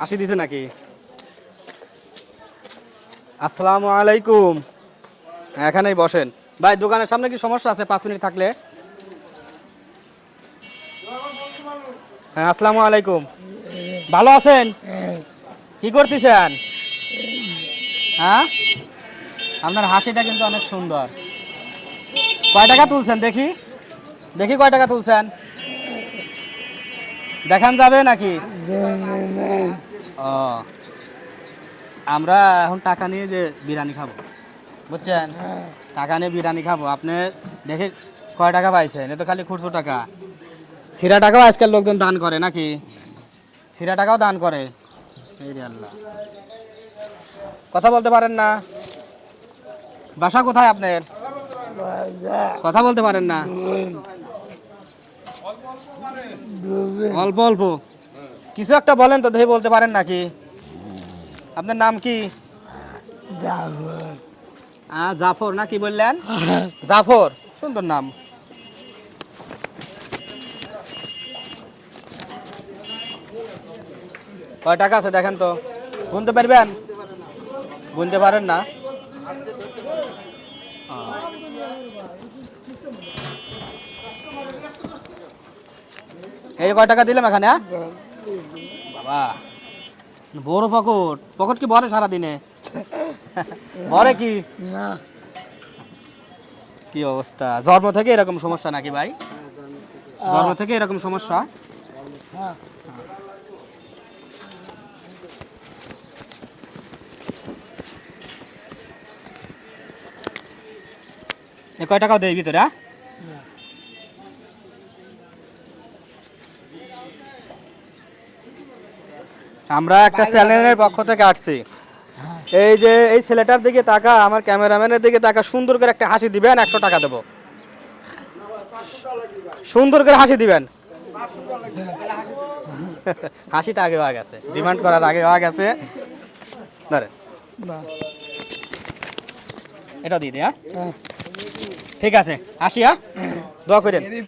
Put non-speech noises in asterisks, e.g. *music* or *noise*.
হাসি দিছে নাকি? আসসালামু আলাইকুম। এখানেই বসেন। ভাই দোকানের সামনে কি সমস্যা আছে পাঁচ মিনিট থাকলে? হ্যাঁ আসসালামু আলাইকুম। ভালো আছেন? কি করতেছেন? হ্যাঁ? আপনার হাসিটা কিন্তু অনেক সুন্দর। কয় টাকা তুলছেন দেখি? দেখি কয় টাকা তুলছেন? দেখান যাবে নাকি? ও। আমরা এখন টাকা নিয়ে যে বিরিয়ানি খাব, বুঝছেন? টাকা নিয়ে বিরিয়ানি খাব। আপনি দেখে কয় টাকা পাইছেন? এ তো খালি খুচরো টাকা। সিরা টাকাও আজকাল লোকজন দান করে নাকি? সিরা টাকাও দান করে। আল্লাহ। কথা বলতে পারেন না? বাসা কোথায় আপনার? কথা বলতে পারেন না? অল্প অল্প। কিছু একটা বলেন তো দেখে বলতে পারেন নাকি। আপনার নাম কি? জাফর। না কি বললেন? *laughs* জাফর সুন্দর নাম। কয় টাকা আছে দেখেন তো গুনতে পারবেন? গুনতে পারেন না। এই কয় টাকা দিলাম এখানে হ্যাঁ? বাবা। বড় পকট। পকট কি ভরে সারাদিনে? ভরে কি? না। কি অবস্থা? জন্ম থেকে এরকম সমস্যা নাকি ভাই? জন্ম থেকে এরকম সমস্যা? এ কয় টাকাও দেয় ভিতরে? আমরা একটা চ্যানেলের পক্ষ থেকে আসছি। এই যে এই ছেলেটার দিকে তাকা আমার ক্যামেরাম্যানের দিকে তাকা সুন্দর করে একটা হাসি দিবেন একশো টাকা দেবো। সুন্দর করে হাসি দিবেন। হাসিটা আগে হওয়া গেছে। ডিমান্ড করার আগে হওয়া গেছে। ধরেন। না। এটা দিয়ে দিই হ্যাঁ? হ্যাঁ ঠিক আছে। আসি হ্যাঁ? দোয়া করেন।